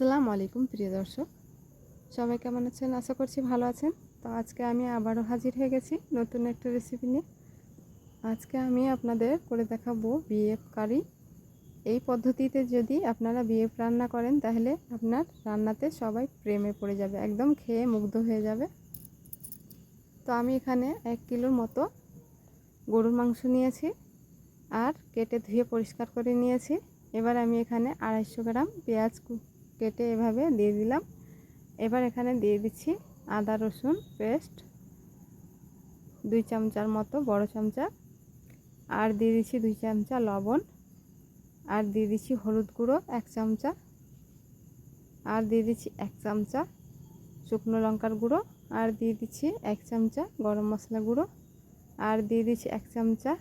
আসসালামু আলাইকুম, প্রিয় দর্শক। সবাই কেমন আছেন? আশা করছি ভালো আছেন। তো আজকে আমি আবারও হাজির হয়ে গেছি নতুন একটা রেসিপি নিয়ে। আজকে আমি আপনাদের করে দেখাবো বিএফ কারি এই পদ্ধতিতে যদি আপনারা বিএফ রান্না করেন, তাহলে আপনার রান্নাতে সবাই প্রেমে পড়ে যাবে, একদম খেয়ে মুগ্ধ হয়ে যাবে। তো আমি এখানে এক কিলোর মতো গরুর মাংস নিয়েছি আর কেটে ধুয়ে পরিষ্কার করে নিয়েছি। এবার আমি এখানে আড়াইশো গ্রাম পেঁয়াজ কেটে এভাবে দিয়ে দিলাম। এবার এখানে দিয়ে দিচ্ছি আদা, রসুন, পেস্ট, দুই চামচার মতো, বড় চামচা। আর দিয়ে দিচ্ছি দুই চামচা লবণ। আর দিয়ে দিচ্ছি হলুদ গুঁড়ো, এক চামচা। আর দিয়ে দিচ্ছি এক চামচা শুকনো লঙ্কার গুঁড়ো। আর দিয়ে দিচ্ছি এক চামচা গরম মশলা গুঁড়ো। আর দিয়ে দিচ্ছি এক চামচা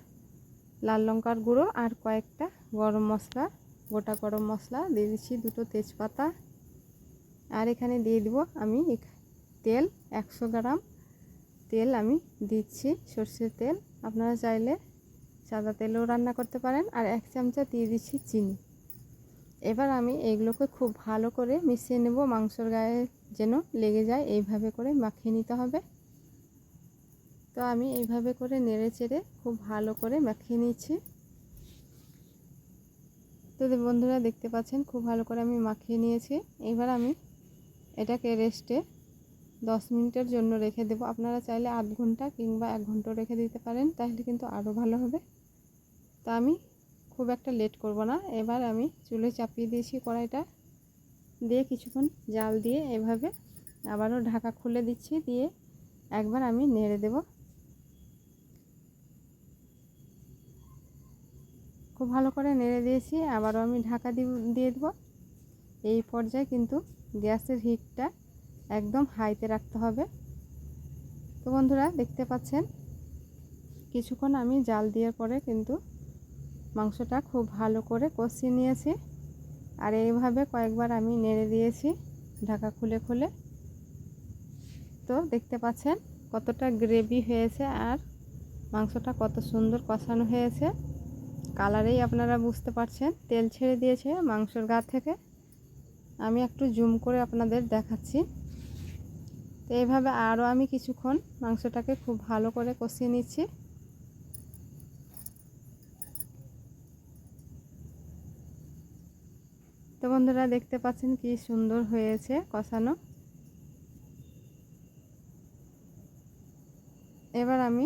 লাল লঙ্কার গুঁড়ো। আর কয়েকটা গরম মশলা। গোটা গরম মশলা দিয়ে দিচ্ছি দুটো তেজপাতা। আর এখানে দিয়ে দিব আমি তেল, একশো গ্রাম তেল আমি দিচ্ছি, সর্ষের তেল। আপনারা চাইলে সাদা তেলেও রান্না করতে পারেন। আর এক চামচা দিয়ে দিচ্ছি চিনি। এবার আমি এগুলোকে খুব ভালো করে মিশিয়ে নেব। মাংসর গায়ে যেন লেগে যায়, এইভাবে করে মাখিয়ে নিতে হবে। তো আমি এইভাবে করে নেড়ে চেড়ে খুব ভালো করে মাখিয়ে নিচ্ছি। তো বন্ধুরা দেখতে পাচ্ছেন, খুব ভালো করে আমি মাখিয়ে নিয়েছি। এবার আমি এটাকে রেস্টে দশ মিনিটের জন্য রেখে দেবো। আপনারা চাইলে আধ ঘণ্টা কিংবা এক ঘণ্টা রেখে দিতে পারেন, তাহলে কিন্তু আরও ভালো হবে। তা আমি খুব একটা লেট করব না। এবার আমি চুলে চাপিয়ে দিয়েছি কড়াইটা। দিয়ে কিছুক্ষণ জাল দিয়ে এভাবে আবারও ঢাকা খুলে দিচ্ছি। দিয়ে একবার আমি নেড়ে দেবো। খুব ভালো করে নেড়ে দিয়েছি, আবারও আমি ঢাকা দিয়ে দেবো। এই পর্যায়ে কিন্তু গ্যাসের হিটটা একদম হাইতে রাখতে হবে। তো বন্ধুরা, দেখতে পাচ্ছেন, কিছুক্ষণ আমি জাল দেওয়ার পরে কিন্তু মাংসটা খুব ভালো করে কষিয়ে নিয়েছি। আর এইভাবে কয়েকবার আমি নেড়ে দিয়েছি, ঢাকা খুলে খুলে। তো দেখতে পাচ্ছেন, কতটা গ্রেভি হয়েছে আর মাংসটা কত সুন্দর কষানো হয়েছে। কালারেই আপনারা বুঝতে পারছেন। তেল ছেড়ে দিয়েছে মাংসর গা থেকে। আমি একটু জুম করে আপনাদের দেখাচ্ছি। তো এইভাবে আরও আমি কিছুক্ষণ মাংসটাকে খুব ভালো করে কষিয়ে নিচ্ছি। তো বন্ধুরা, দেখতে পাচ্ছেন কি সুন্দর হয়েছে কষানো। এবার আমি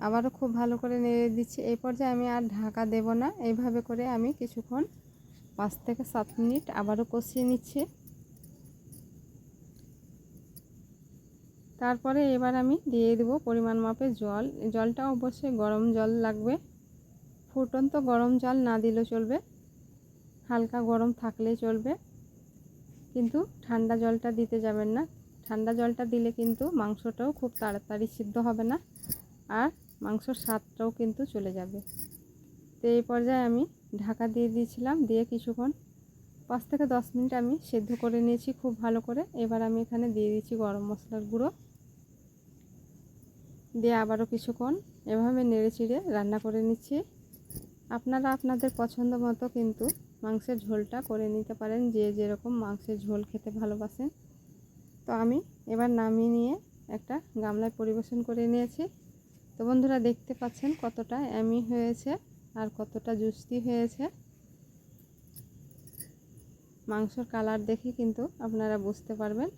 আবারও খুব ভালো করে নেড়ে দিচ্ছি। এই পর্যায়ে আমি আর ঢাকা দেব না। এইভাবে করে আমি কিছুক্ষণ পাঁচ থেকে সাত মিনিট আবারও কষিয়ে নিচ্ছি। তারপরে এবার আমি দিয়ে দেবো পরিমাণ মাপে জল। জলটা অবশ্যই গরম জল লাগবে। ফুটন্ত গরম জল না দিলেও চলবে। হালকা গরম থাকলেই চলবে। কিন্তু ঠান্ডা জলটা দিতে যাবেন না। ঠান্ডা জলটা দিলে কিন্তু মাংসটাও খুব তাড়াতাড়ি সিদ্ধ হবে না। আর মাংসর স্বাদটাও কিন্তু চলে যাবে। তো এই পর্যায়ে আমি ঢাকা দিয়ে দিয়েছিলাম, দিয়ে কিছুক্ষণ, পাঁচ থেকে দশ মিনিট আমি সেদ্ধ করে নিয়েছি খুব ভালো করে। এবার আমি এখানে দিয়ে দিচ্ছি গরম মশলার গুঁড়ো। দিয়ে আবারও কিছুক্ষণ এভাবে নেড়ে চিড়ে রান্না করে নিচ্ছি। আপনারা আপনাদের পছন্দ মতো কিন্তু মাংসের ঝোলটা করে নিতে পারেন, যে যেরকম মাংসের ঝোল খেতে ভালোবাসেন। তো আমি এবার নামিয়ে নিয়ে একটা গামলায় পরিবেশন করে নিয়েছি। তো বন্ধুরা দেখতে পাচ্ছেন কতটা অ্যামি হয়েছে আর কতটা জুস্তি হয়েছে। মাংসর কালার দেখে কিন্তু আপনারা বুঝতে পারবেন।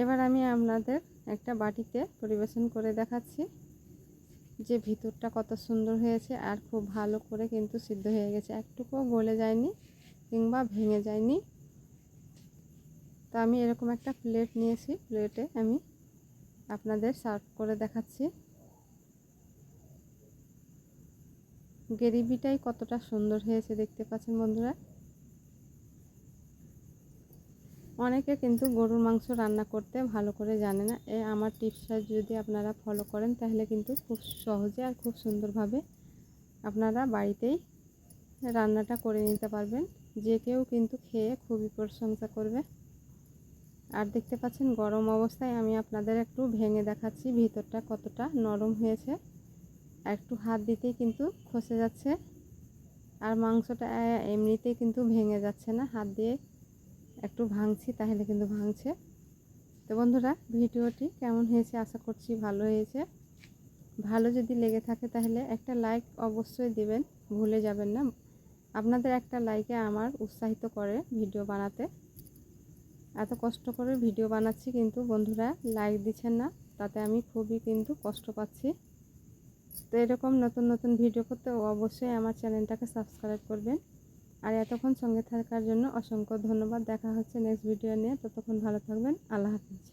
এবার আমি আপনাদের একটা বাটিতে পরিবেশন করে দেখাচ্ছি যে ভিতরটা কত সুন্দর হয়েছে আর খুব ভালো করে কিন্তু সিদ্ধ হয়ে গেছে। একটুকুও গলে যায়নি কিংবা ভেঙে যায়নি। তো আমি এরকম একটা প্লেট নিয়েছি, প্লেটে আমি আপনাদের সার্ভ করে দেখাচ্ছি। গ্রেভিটাই কতটা সুন্দর হয়েছে দেখতে পাচ্ছেন বন্ধুরা। অনেকে কিন্তু গরুর মাংস রান্না করতে ভালো করে জানে না। এ আমার টিপসটা যদি আপনারা ফলো করেন, তাহলে কিন্তু খুব সহজে আর খুব সুন্দরভাবে আপনারা বাড়িতেই রান্নাটা করে নিতে পারবেন। যে কেউ কিন্তু খেয়ে খুবই প্রশংসা করবে। আর দেখতে পাচ্ছেন গরম অবস্থায় আমি আপনাদের একটু ভেঙে দেখাচ্ছি ভিতরটা কতটা নরম হয়েছে। একটু হাত দিতেই কিন্তু খসে যাচ্ছে। আর মাংসটা এমনিতেই কিন্তু ভেঙে যাচ্ছে না। হাত দিয়ে একটু ভাঙছি, তাহলে কিন্তু ভাঙছে। তো বন্ধুরা, ভিডিওটি কেমন হয়েছে আশা করছি ভালো হয়েছে। ভালো যদি লেগে থাকে তাহলে একটা লাইক অবশ্যই দিবেন। ভুলে যাবেন না। আপনাদের একটা লাইকে আমার উৎসাহিত করে ভিডিও বানাতে। এত কষ্ট করে ভিডিও বানাচ্ছি কিন্তু বন্ধুরা লাইক দিচ্ছেন না, তাতে আমি খুবই কিন্তু কষ্ট পাচ্ছি। তো এরকম নতুন নতুন ভিডিও করতে অবশ্যই আমার চ্যানেলটাকে সাবস্ক্রাইব করবেন। আর এতক্ষণ সঙ্গে থাকার জন্য অসংখ্য ধন্যবাদ। দেখা হচ্ছে নেক্সট ভিডিও নিয়ে। ততক্ষণ ভালো থাকবেন। আল্লাহ হাফিজ।